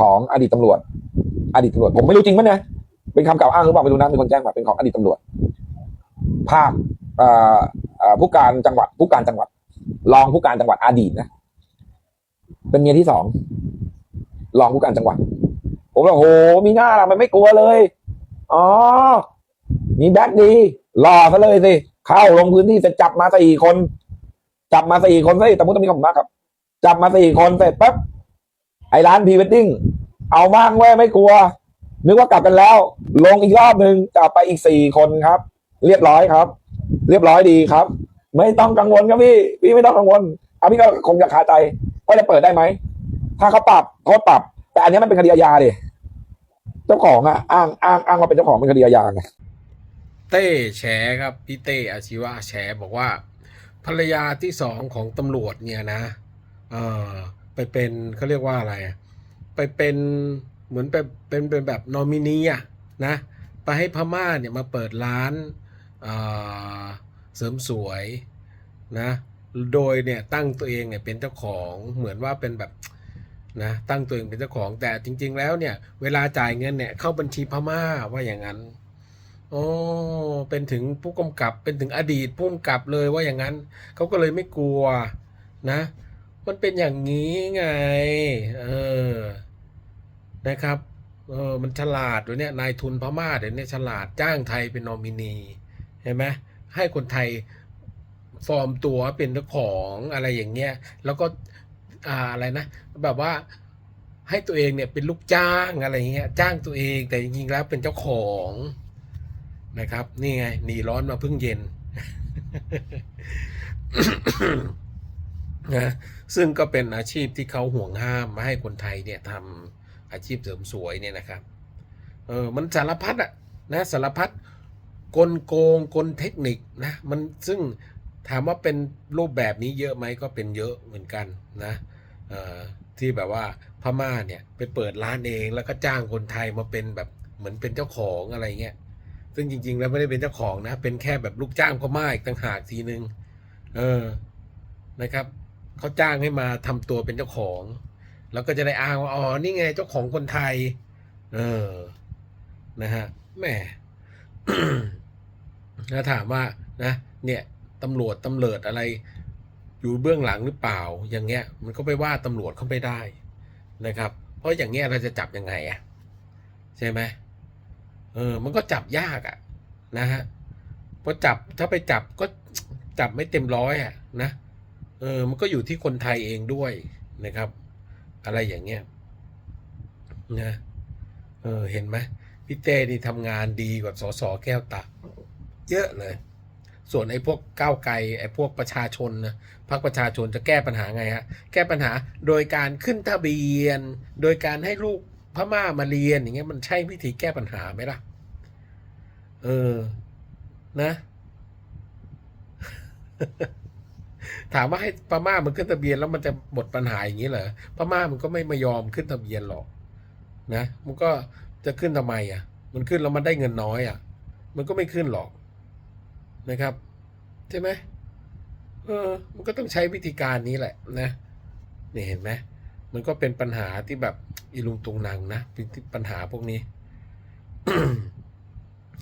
ของอดีตตำรวจ อดีตตำรวจ ผมไม่รู้จริงมั้ยเนี่ยเป็นคำกล่าวอ้างหรือเปล่าไม่รู้นะมีคนแจ้งมาเป็นของอดีตตำรวจ ภาคผู้การจังหวัด ผู้การจังหวัด รองผู้การจังหวัดอดีตนะเป็นเมียที่สองรองผู้การจังหวัด ผมบอกโหมีหน้าละมันไม่กลัวเลยอ๋อมีแบ็คดีรอซะเลยสิเข้าลงพื้นที่เสร็จจับมาสี่คน จับมาสี่คนสิแต่มุตมีขอบคุณมากครับ จับมาสี่คนเสร็จปั๊บ ไอ้ร้านพรีเวดดิ้งเอามากเว้ยไม่กลัว นึกว่ากลับกันแล้ว ลงอีกรอบหนึ่งจับไปอีกสี่คนครับ เรียบร้อยครับ เรียบร้อยดีครับ ไม่ต้องกังวลครับพี่ พี่ไม่ต้องกังวลเอาพี่ก็คงจะคาใจว่าจะเปิดได้ไหม ถ้าเขาปรับโทษปรับ แต่อันนี้มันเป็นคดีอาญาดิเจ้าของอะอ้างอ้างอ้างว่าเป็นเจ้าของเป็นคดีอาญาไงเต้แฉครับพี่เต้อาชีวะแฉบอกว่า ภรรยาที่สองของตำรวจเนี่ยนะ เออ ไปเป็นเขาเรียกว่าอะไรไปเป็นเหมือนไปเป็นเป็นแบบนอมินีอะนะไปให้พม่าเนี่ยมาเปิดร้านเอ่อเสริมสวยนะโดยเนี่ยตั้งตัวเองเนี่ยเป็นเจ้าของเหมือนว่าเป็นแบบนะตั้งตัวเองเป็นเจ้าของแต่จริง ๆ แล้วเนี่ยเวลาจ่ายเงินเนี่ยเข้าบัญชีพม่าว่าอย่างนั้นโอ้เป็นถึงผู้กำกับเป็นถึงอดีตผู้กำกับเลยว่าอย่างนั้นเขาก็เลยไม่กลัวนะ มันเป็นอย่างนี้ไง เออ นะครับ เออ มันฉลาดด้วยเนี่ย นายทุนพม่าเดี๋ยวนี้ฉลาดจ้างไทยเป็นนอมินี เห็นไหมให้คนไทยฟอร์มตัวเป็นเจ้าของอะไรอย่างเงี้ย แล้วก็อ่าอะไรนะ แบบว่าให้ตัวเองเนี่ยเป็นลูกจ้างอะไรเงี้ย จ้างตัวเองแต่จริงๆแล้วเป็นเจ้าของนะครับ นี่ไงหนีร้อนมาเพิ่งเย็น นะซึ่งก็เป็นอาชีพที่เขาห่วงห้ามไม่ให้คนไทยเนี่ยทำอาชีพเสริมสวยเนี่ยนะครับเออมันสารพัดอะนะสารพัดกลโกงกลเทคนิคนะมันซึ่งถามว่าเป็นรูปแบบนี้เยอะไหมก็เป็นเยอะเหมือนกันนะเออที่แบบว่าพม่าเนี่ยไปเปิดร้านเองแล้วก็จ้างคนไทยมาเป็นแบบเหมือนเป็นเจ้าของอะไรเงี้ยซึ่งจริง ๆ แล้วไม่ได้เป็นเจ้าของนะเป็นแค่แบบลูกจ้างพม่าอีกต่างหากทีนึงเออนะครับ เขาจ้างให้มาทำตัวเป็นเจ้าของ แล้วก็จะได้อ้างว่าอ๋อนี่ไงเจ้าของคนไทย เออ นะฮะแหมถ้าถามว่านะ เนี่ยตำรวจตำเริดอะไร อยู่เบื้องหลังหรือเปล่า อย่างเงี้ย มันก็ไปว่าตำรวจเขาไม่ได้นะครับ เพราะอย่างเงี้ยเราจะจับยังไงอะใช่ไหมเออ มันก็จับยากอะ่ะนะฮะพอจับถ้าไปจับก็จับไม่เต็มร้อยอะ่ะนะ เออมันก็อยู่ที่คนไทยเองด้วยนะครับ อะไรอย่างเงี้ยนะเออเห็นไหมพี่เต้นี่ทำงานดีกว่าสสแก้วตาเยอะเลย ส่วนไอ้พวกก้าวไกลไอ้พวกประชาชนนะพรรคประชาชนจะแก้ปัญหาไงฮะแก้ปัญหาโดยการขึ้นทะเบียน โดยการให้ลูกพม่ามาเรียนอย่างเงี้ยมันใช่วิธีแก้ปัญหาไหมล่ะ เออ นะ ถามว่าให้พม่ามันขึ้นทะเบียนแล้วมันจะหมดปัญหาอย่างนี้เหรอพม่ามันก็ไม่มายอมขึ้นทะเบียนหรอก นะ มันก็จะขึ้นทำไมอะ มันขึ้นแล้วมันได้เงินน้อยอะ มันก็ไม่ขึ้นหรอกนะครับ ใช่ไหมเออ มันก็ต้องใช้วิธีการนี้แหละนะนี่เห็นไหมมันก็เป็นปัญหาที่แบบอีลุงตุงนางนะเป็นปัญหาพวกนี้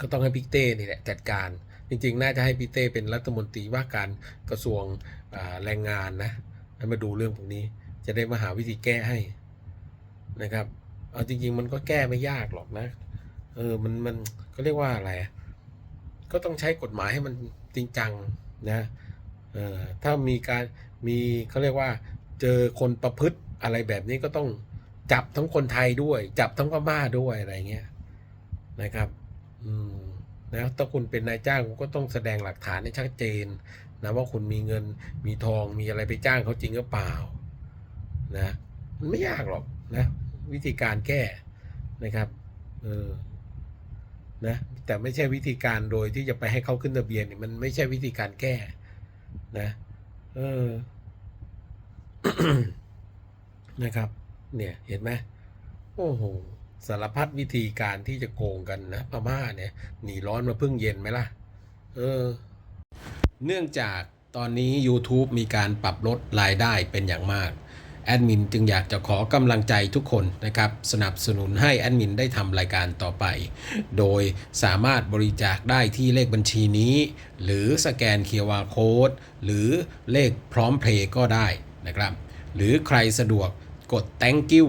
ก็ต้องให้พิกเต้นี่แหละจัดการ จริงๆ น่าจะให้พิเต้เป็นรัฐมนตรีว่าการกระทรวงแรงงานนะให้มาดูเรื่องพวกนี้ จะได้มาหาวิธีแก้ให้นะครับเอาจริง ๆ มันก็แก้ไม่ยากหรอกนะเออมันมันก็เรียกว่าอะไรก็ต้องใช้กฎหมายให้มันจริงจังนะเออถ้ามีการมีเขาเรียกว่าเจอคนประพฤติอะไรแบบนี้ก็ต้องจับทั้งคนไทยด้วย จับทั้งพม่าด้วยอะไรเงี้ยนะครับ อืม นะถ้าคุณเป็นนายจ้างคุณก็ต้องแสดงหลักฐานให้ชัดเจนนะว่าคุณมีเงินมีทองมีอะไรไปจ้างเขาจริงหรือเปล่านะมันไม่ยากหรอกนะวิธีการแก้นะครับเออนะแต่ไม่ใช่วิธีการโดยที่จะไปให้เขาขึ้นทะเบียนมันไม่ใช่วิธีการแก้นะเออนะครับ เนี่ยเห็นไหมโอ้โห สารพัดวิธีการที่จะโกงกันนะพม่าเนี่ยหนีร้อนมาพึ่งเย็นไหมล่ะ เออ เนื่องจากตอนนี้ YouTube มีการปรับลดรายได้เป็นอย่างมาก แอดมินจึงอยากจะขอกำลังใจทุกคนนะครับ สนับสนุนให้แอดมินได้ทำรายการต่อไป โดยสามารถบริจาคได้ที่เลขบัญชีนี้ หรือสแกน QR Code หรือเลขพร้อมเพลย์ก็ได้นะครับ หรือใครสะดวกกด thank you